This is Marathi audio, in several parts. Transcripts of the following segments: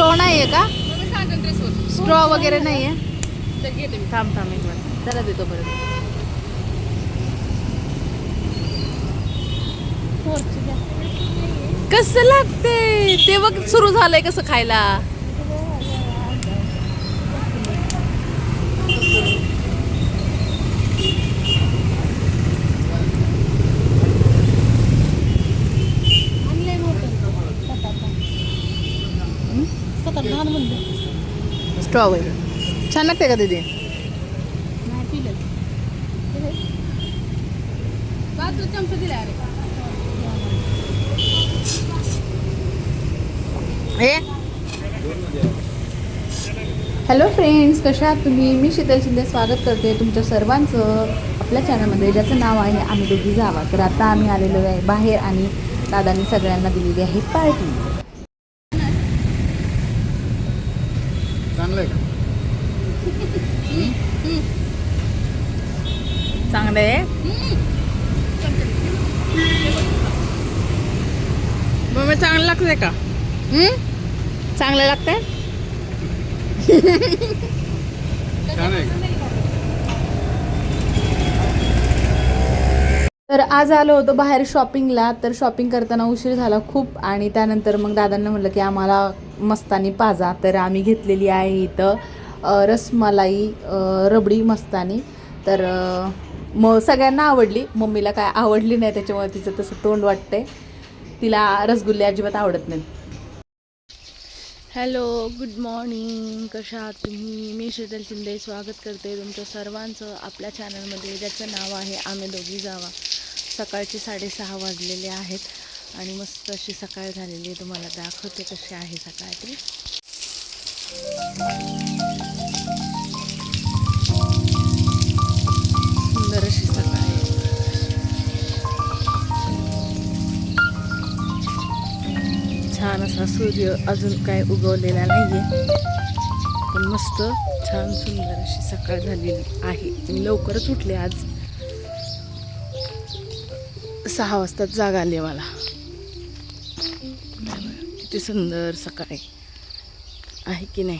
स्ट्रॉ नाहीये का? तुम्ही सांगा ड्रेसवर स्ट्रॉ वगैरे घेते मी. थांब थांब एक मिनिट. देतो कसं लागते ते बघ सुरू झालंय कसं खायला? स्ट्रॉबेरी छान लागते का दीदी? बाजू चमचा दिला अरे? हे हॅलो फ्रेंड्स कशा आहात तुम्ही? मी शीतल शिंदे स्वागत करते तुमच्या सर्वांचं आपल्या चॅनलमध्ये ज्याचं नाव आहे आम्ही दोघी जावा. तर आता आम्ही आलेलो आहे बाहेर आणि दादांनी सगळ्यांना दिलेली आहे पार्टी चांगलं आहे का? चांगलं आहे मग चांगलं लागतंय का? चांगलं लागतंय? छान आहे का? तर आज आलो होतो बाहेर शॉपिंगला तर शॉपिंग करताना उशीर झाला खूप आणि त्यानंतर मग दादांना म्हटलं की आम्हाला मस्तानी पाजा तर आम्ही घेतलेली आहे इथं रसमलाई रबडी मस्तानी. तर मग सगळ्यांना आवडली. मम्मीला काय आवडली नाही त्याच्यामुळे तिचं तसं तोंड वाटतंय. तिला रसगुल्ले अजिबात आवडत नाही हॅलो गुड मॉर्निंग. कशा आहात तुम्ही? मी शीतल शिंदे. स्वागत करते तुमच्या सर्वांचं आपल्या चॅनलमध्ये ज्याचं नाव आहे आम्ही दोघी जावा. सकाळचे साडेसहा वाजलेले आहेत आणि मस्त अशी सकाळ झालेली आहे. तुम्हाला दाखवते कशी आहे सकाळ ती सूर्य अजून काय उगवलेला नाही आहे पण मस्त छान सुंदर अशी सकाळ झालेली आहे. मी लवकरच उठले आज. सहा वाजता जाग आली आहे मला. किती सुंदर सकाळ आहे की नाही?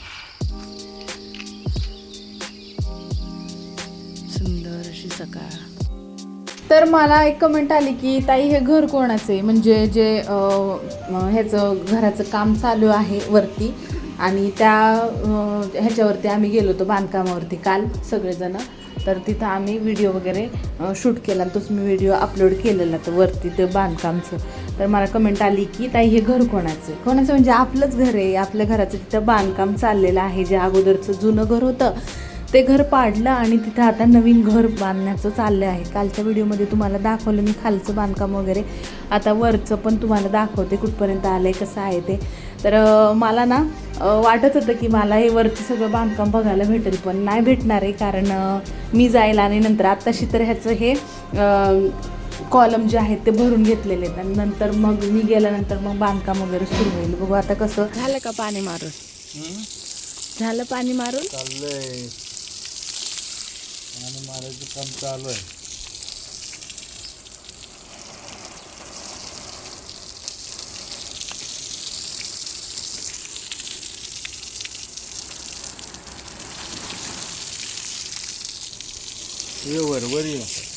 सुंदर अशी सकाळ. तर मला एक कमेंट आली की ताई हे घर कोणाचे म्हणजे जे ह्याचं घराचं काम चालू आहे वरती आणि त्या ह्याच्यावरती आम्ही गेलो होतो बांधकामावरती काल सगळेजण. तर तिथं आम्ही व्हिडिओ वगैरे शूट केला तोच मी व्हिडिओ अपलोड केलेला तर वरती ते बांधकामचं. तर मला कमेंट आली की ताई हे घर कोणाचं आहे? कोणाचं म्हणजे आपलंच घर आहे. आपल्या घराचं तिथं बांधकाम चाललेलं आहे. जे अगोदरचं जुनं घर होतं ते घर पाडलं आणि तिथं आता नवीन घर बांधण्याचं चाललं आहे. कालच्या व्हिडिओमध्ये तुम्हाला दाखवलं मी खालचं बांधकाम वगैरे. आता वरचं पण तुम्हाला दाखवते कुठपर्यंत आलं आहे कसं आहे ते. तर मला ना वाटत होतं की मला हे वरचं सगळं बांधकाम बघायला भेटेल पण नाही भेटणार आहे कारण मी जायला आणि नंतर आत्ताशी तर ह्याचं हे कॉलम जे आहेत ते भरून घेतलेले आहेत. आणि नंतर मग मी गेल्यानंतर मग बांधकाम वगैरे सुरू होईल. बघू आता कसं झालं का पाणी मारून? झालं पाणी मारून? चाललंय. आणि मारायचं काम चालू आहे. ये वर वर ये.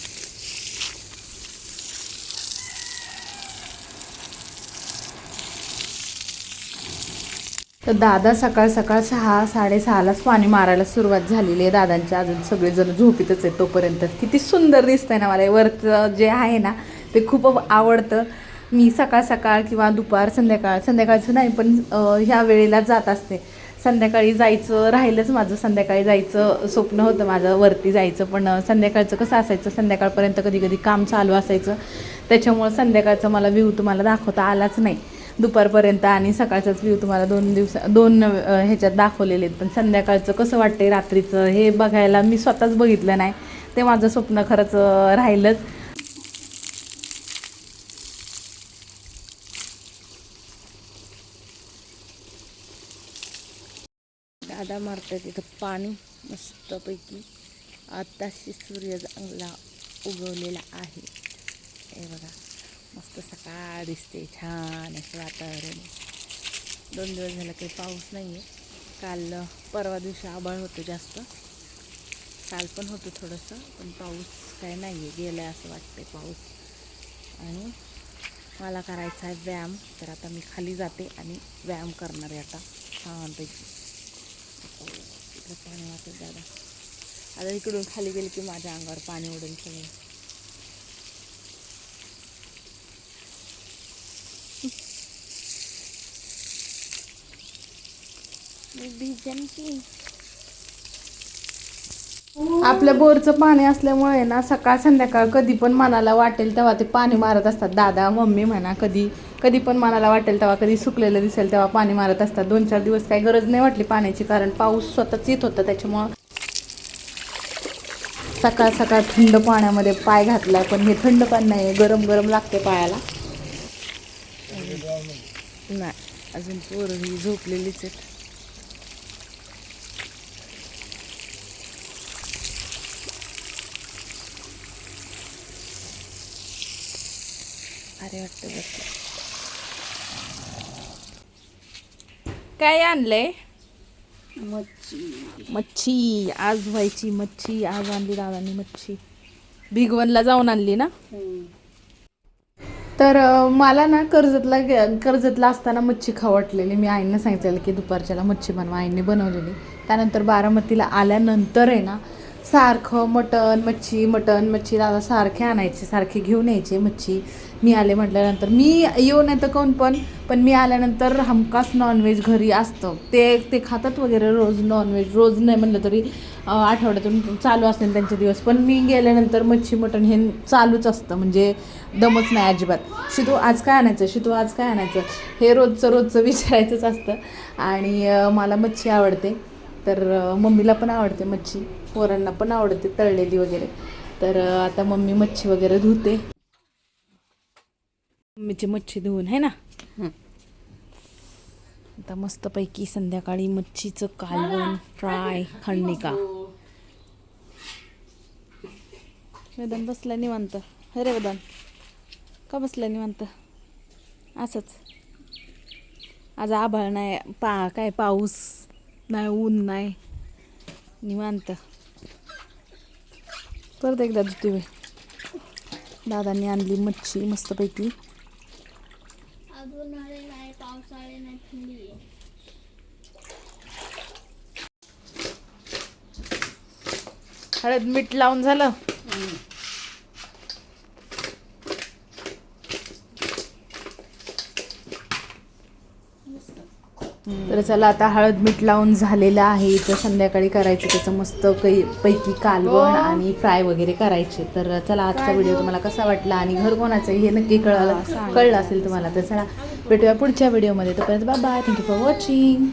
तर दादा सकाळ सकाळ सहा साडेसहालाच पाणी मारायला सुरुवात झालेली आहे दादांच्या अजून सगळेजण झोपीतच आहे तोपर्यंत. किती सुंदर दिसतंय ना मला. वरचं जे आहे ना ते खूप आवडतं. मी सकाळ सकाळ किंवा दुपार संध्याकाळ संध्याकाळचं नाही पण ह्या वेळेला जात असते. संध्याकाळी जायचं राहिलंच माझं. संध्याकाळी जायचं स्वप्न होतं माझं. वरती जायचं पण संध्याकाळचं कसं असायचं? संध्याकाळपर्यंत कधी कधी काम चालू असायचं. त्याच्यामुळं संध्याकाळचं मला व्ह्यू तुम्हाला दाखवता आलाच नाही. दुपारपर्यंत आणि सकाळचाच व्ह्यू तुम्हाला दोन दिवस दोन ह्याच्यात दाखवलेले आहेत. पण संध्याकाळचं कसं वाटते रात्रीचं हे बघायला मी स्वतःच बघितलं नाही. ते माझं स्वप्न खरंच राहिलंच. दादा मारतात तिथं पाणी मस्तपैकी. आताशी सूर्य चांगला उगवलेला आहे. हे बघा. मस्त सकाळ दिसते छान असं वातावरण. दोन दिवस झालं काही पाऊस नाही आहे काल परवा दिवशी आभाळ होतं जास्त. काल पण होतं थोडंसं पण पाऊस काय नाही आहे गेलं आहे असं वाटते पाऊस. आणि मला करायचा आहे व्यायाम तर आता मी खाली जाते आणि व्यायाम करणार आहे आता. छानपैकी. इकडं पाणी वाटत दादा. आता इकडून खाली गेले की माझ्या अंगावर पाणी उडेल सगळं आपल्या बोरचं पाणी असल्यामुळे ना सकाळ संध्याकाळ कधी पण मनाला वाटेल तेव्हा ते पाणी मारत असतात. दादा मम्मी म्हणा कधी कधी पण मनाला वाटेल तेव्हा कधी सुकलेलं दिसेल तेव्हा पाणी मारत असतात. दोन चार दिवस काही गरज नाही वाटली पाण्याची कारण पाऊस स्वतःच येत होता त्याच्यामुळं. सकाळ सकाळ थंड पाण्यामध्ये पाय घातलाय पण हे थंड पाणी नाही गरम गरम लागते पायाला. नाही अजून पोरं ही झोपलेलीच आहेत. अरे वाटतं बघ. काय आणलंय? मच्छी. आज व्हायची मच्छी आज आणली दादांनी मच्छी. भिगवणला जाऊन आणली ना? तर मला ना कर्जतला कर्जतला असताना मच्छी खाऊ वाटलेली. मी आईनं सांगितलेलं की दुपारच्याला मच्छी बनवा. आईने बनवलेली. त्यानंतर बारामतीला आल्यानंतर आहे ना सारखं मटण मच्छी मटण मच्छी दादा सारखे आणायचे सारखे घेऊन यायचे मच्छी. मी आले म्हटल्यानंतर मी येऊ नाही तर कोण पण पण मी आल्यानंतर हमखास नॉनव्हेज घरी असतं. ते ते खातात वगैरे रोज नॉनव्हेज रोज नाही म्हणलं तरी आठवड्यातून चालू असतील त्यांचे दिवस. पण मी गेल्यानंतर मच्छी मटण हे चालूच असतं म्हणजे दमच नाही अजिबात. शितू आज काय आणायचं? शितू आज काय आणायचं? हे रोजचं रोजचं विचारायचंच असतं. आणि मला मच्छी आवडते. तर मम्मीला पण आवडते मच्छी. पोरांना पण आवडते तळलेली वगैरे. तर आता मम्मी मच्छी वगैरे धुते. मम्मीची मच्छी धुवून आहे ना? आता मस्तपैकी संध्याकाळी मच्छीचं कालवण फ्राय खंडिका. वेदन बसला निवांत. अरे वेदन का बसला निवांत? असंच. आज आभाळ नाही पा काय पाऊस? नाही ऊन नाही. निवांत. परत एकदा धुते बाई. दादांनी आणली मच्छी मस्तपैकी. हळद मीठ लावून झालं? तर चला आता हळद मीठ लावून झालेलं आहे. तर संध्याकाळी करायचं त्याचं मस्त काही पैकी कालवण आणि फ्राय वगैरे करायचे. तर चला आजचा व्हिडिओ तुम्हाला कसा वाटला आणि घर कोणाचं हे नक्की कळलं कळलं असेल तुम्हाला. तर चला भेटूया पुढच्या व्हिडिओमध्ये. तोपर्यंत बाय थँक्यू फॉर वॉचिंग